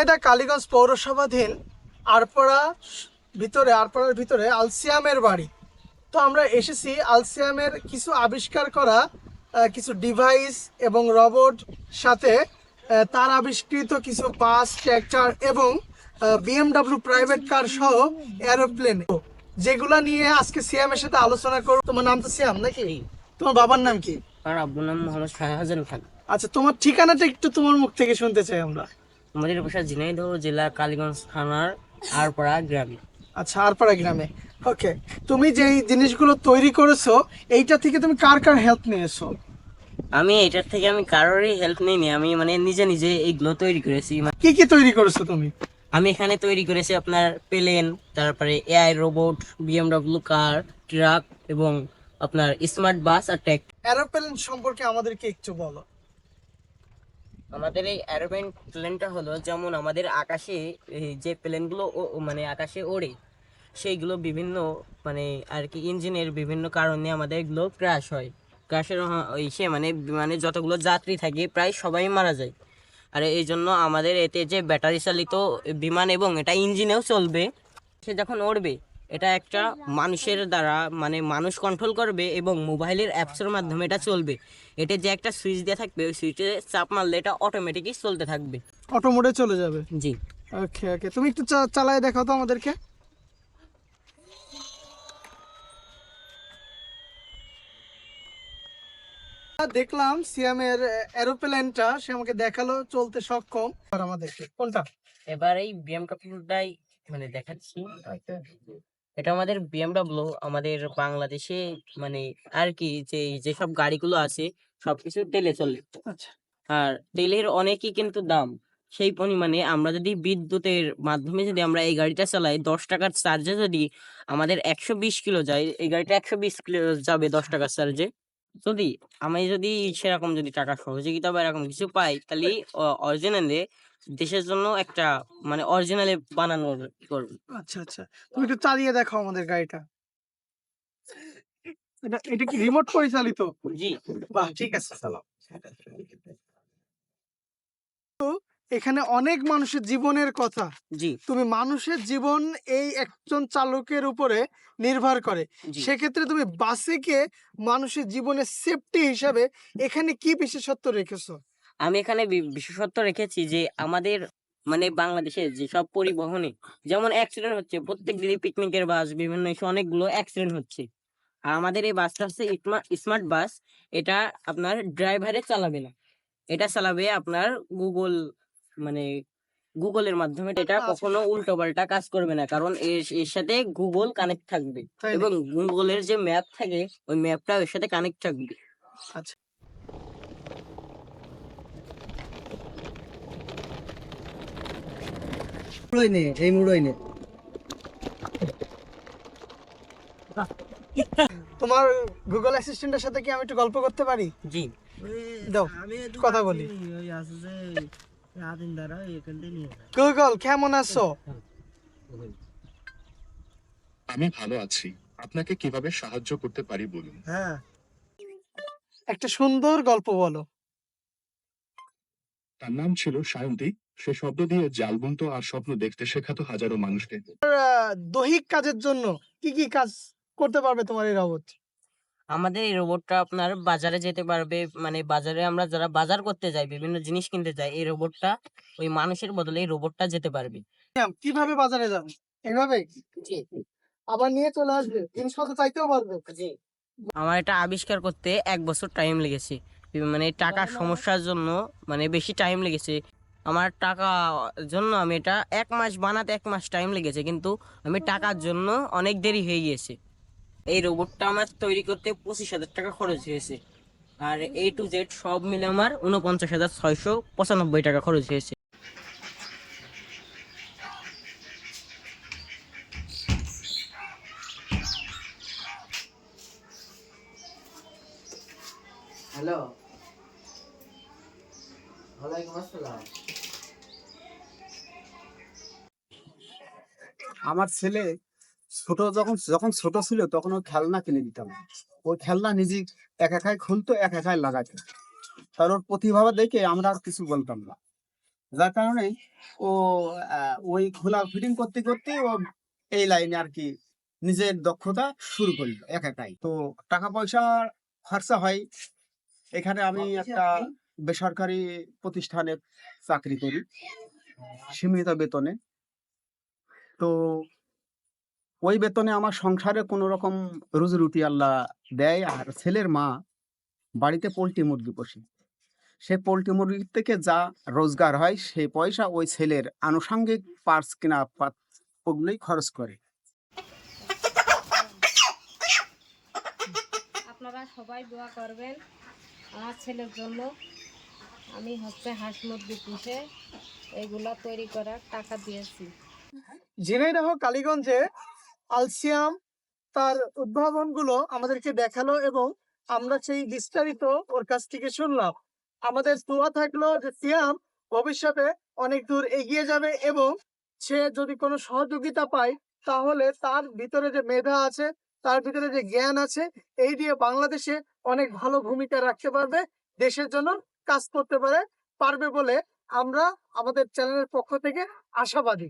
এটা কালীগঞ্জ পৌরসভাধীন আরপাড়া ভিতরে আরপাড়ার ভিতরে আলসিয়ামের বাড়ি। তো আমরা এসেছি আলসিয়ামের কিছু আবিষ্কার করা কিছু ডিভাইস এবং রবট সাথে তার আবিষ্কৃত কিছু বাস ট্র্যাক্টর এবং বিএমডাব্লিউ প্রাইভেট কার সহ এরোপ্লেন। যেগুলা নিয়ে আজকে সিয়ামের সাথে আলোচনা করব। তোমার নাম তো সিয়াম নাকি? তোমার বাবার নাম কি? আর আব্বুর নাম মোহাম্মদ শাহজাহান খান। আচ্ছা তোমার ঠিকানাটা একটু তোমার মুখ থেকে শুনতে চাই আমরা। আমাদের বাসা ঝিনাইদহ জেলা কালীগঞ্জ থানার আরপাড়া গ্রামে। আচ্ছা আরপাড়া গ্রামে। ওকে তুমি যে জিনিসগুলো তৈরি করেছ এইটা থেকে তুমি কার কার হেল্প নিয়েছো? আমি এটার থেকে আমি কারোরই হেল্প নিইনি আমি মানে নিজে নিজে এইগুলো তৈরি করেছি। মানে কি কি তৈরি করেছ তুমি? আমি এখানে তৈরি করেছি আপনার প্লেন তারপরে AI robot BMW car truck এবং আপনার স্মার্ট বাস আর ট্যাক এরোপ্লেন সম্পর্কে আমাদেরকে একটু বলো। আমাদের এই অ্যারোপ্লেন প্লেনটা হলো যেমন আমাদের আকাশে এই যে প্লেনগুলো মানে আকাশে ওড়ে সেইগুলো বিভিন্ন মানে আর কি ইঞ্জিনের বিভিন্ন কারণে আমাদের এগুলো ক্র্যাশ হয়। ক্র্যাশের সে মানে বিমানে যতগুলো যাত্রী থাকে প্রায় সবাই মারা যায়। আর এই জন্য আমাদের এতে যে ব্যাটারি চালিত বিমান এবং এটা ইঞ্জিনেও চলবে সে যখন উড়বে এটা একটা মানুষের দ্বারা মানে মানুষ কন্ট্রোল করবে এবং মোবাইলের অ্যাপসের মাধ্যমে এটা চলবে। এটা যে একটা সুইচ দেওয়া থাকবে ওই সুইচে চাপ মারলে এটা অটোমেটিকই চলতে থাকবে। অটোমোডে চলে যাবে? জি। ওকে ওকে তুমি একটু চালায় দেখাও তো আমাদেরকে। দেখলাম সিয়ামের এরোপ্লেনটা সে আমাকে দেখাল চলতে সক্ষম। আর আমাদেরকে কোনটা? এবার এই বিএমডব্লিউটাই মানে দেখাচ্ছি। এটা আমাদের বিএমডব্লিউ আমাদের বাংলাদেশে মানে আর কি যে যেসব গাড়িগুলো আছে সবকিছু তেলে চলে। আচ্ছা। আর তেলের অনেকই কিন্তু দাম। সেই পরিমাণে আমরা যদি বিদ্যুতের মাধ্যমে যদি আমরা এই গাড়িটা চালাই দশ টাকার চার্জে যদি আমাদের একশো বিশ কিলো যায় এই গাড়িটা একশো বিশ কিলো যাবে দশ টাকার চার্জে। যদি আমি যদি সেরকম যদি টাকা সহযোগিতা বা এরকম কিছু পাই তাহলে অরিজিনালে দেশের জন্য একটা মানে অরিজিনালে বানানো করব। আচ্ছা আচ্ছা। তুমি একটু চালিয়ে দেখাও আমাদের গাড়িটা। এটা এটা কি রিমোট পরিচালিত? জি। বাহ ঠিক আছে চালাও এখানে অনেক মানুষের জীবনের কথা। জি। তুমি মানুষের জীবন এই একজন চালকের উপরে নির্ভর করে। সেক্ষেত্রে তুমি বাসেকে মানুষের জীবনের সেফটি হিসাবে এখানে কি বিশেষত্ব রেখেছো? আমি এখানে বিশেষত্ব রেখেছি যে আমাদের মানে বাংলাদেশে যেসব পরিবহনে যেমন অ্যাক্সিডেন্ট হচ্ছে প্রত্যেক দিনই পিকনিকের বাস বিভিন্ন অনেকগুলো অ্যাক্সিডেন্ট হচ্ছে। আর আমাদের এই বাসটা হচ্ছে স্মার্ট বাস এটা আপনার ড্রাইভারে চালাবে না। এটা চালাবে আপনার গুগল মানে গুগলের মাধ্যমে এটা আচ্ছা। কখনো উল্টো পাল্টা কাজ করবে না। কারণ এর এর সাথে গুগল কানেক্ট থাকবে। এবং গুগলের যে ম্যাপ থাকে ওই ম্যাপটা এর সাথে কানেক্ট থাকবে। আচ্ছা। মুড়োই নে এই মুড়োই নে। তোমার গুগল অ্যাসিস্ট্যান্টের সাথে কি আমি একটু গল্প করতে পারি? জি। দাও কথা বলি। ওই আছে যে গুগল কেমন আছো? আমি ভালো আছি। আপনাকে কীভাবে সাহায্য করতে পারি বলুন? হ্যাঁ। একটা সুন্দর গল্প বলো। তার নাম ছিল সায়ন্তী। সে শব্দ দিয়ে জালবন্ত আর স্বপ্ন দেখতে শেখাতো হাজারো মানুষকে। দৈহিক কাজের জন্য কি কি কাজ করতে পারবে তোমার এই রবট? আমাদের এই রোবটটা আপনার বাজারে যেতে পারবে। মানে বাজারে আমরা যারা বাজার করতে যাই বিভিন্ন জিনিস কিনতে যাই এই রোবটটা ওই মানুষের বদলে এই রোবটটা যেতে পারবে। কীভাবে বাজারে যাবে? এভাবে? আবার নিয়ে চলে আসবে জিনিসপত্র চাইতেও পারবে। আমার এটা আবিষ্কার করতে এক বছর টাইম লেগেছে। মানে টাকার সমস্যার জন্য মানে বেশি টাইম লেগেছে। আমার টাকা জন্য আমি এটা এক মাস বানাতে এক মাস টাইম লেগেছে। কিন্তু আমি টাকার জন্য অনেক দেরি হয়ে গিয়েছে। এই রোবটটা আমার তৈরি করতে পঁচিশ হাজার টাকা খরচ হয়েছে। আর এ টু জেড সব মিলে আমার উনপঞ্চাশ হাজার ছয়শো পঁচানব্বই টাকা খরচ হয়েছে। হ্যালো। ওয়ালাইকুম আসসালাম। আমার ছেলে ছোট যখন যখন ছোট ছিল তখন ও খেলনা কিনে দিতাম। ওই খেলনা নিজে এক একাই খুলতো, এক একাই লাগাতো। তার ওর প্রতিভা দেখে আমরা আর কিছু বলতাম না। যার কারণে ও ওই খোলা ফিটিং করতে করতে ও এই লাইনে আর কি নিজের দক্ষতা শুরু করল এক একাই। তো টাকা পয়সা খরচা হয়। এখানে আমি একটা বেসরকারি প্রতিষ্ঠানে চাকরি করি, সীমিত বেতনে। তো ওই বেতনে আমার সংসারে কোনো রকম রুজি রুটি আল্লাহ দেয় আর ছেলের মা বাড়িতে পোলট্রি মুরগি পোষে। সে পোলট্রি মুরগির থেকে যা রোজগার হয় সেই পয়সা ওই ছেলের আনুষঙ্গিক পার্স কেনা ওগুলোই খরচ করে। আপনারা সবাই দোয়া করবেন আমার ছেলের জন্য। আমি হচ্ছে হাঁস মুরগি পুষে এগুলা তৈরি করার টাকা দিয়েছি। ঝিনাইদহ কালীগঞ্জে আলসিয়াম তার উদ্ভাবনগুলো আমাদেরকে দেখাল এবং আমরা সেই বিস্তারিত ওর কাছ থেকে শুনলাম। আমাদের দোয়া থাকল যে সিয়াম ভবিষ্যতে অনেক দূর এগিয়ে যাবে এবং সে যদি কোনো সহযোগিতা পায়, তাহলে তার ভিতরে যে মেধা আছে, তার ভিতরে যে জ্ঞান আছে, এই দিয়ে বাংলাদেশে অনেক ভালো ভূমিকা রাখতে পারবে, দেশের জন্য কাজ করতে পারে, পারবে বলে আমরা আমাদের চ্যানেলের পক্ষ থেকে আশাবাদী।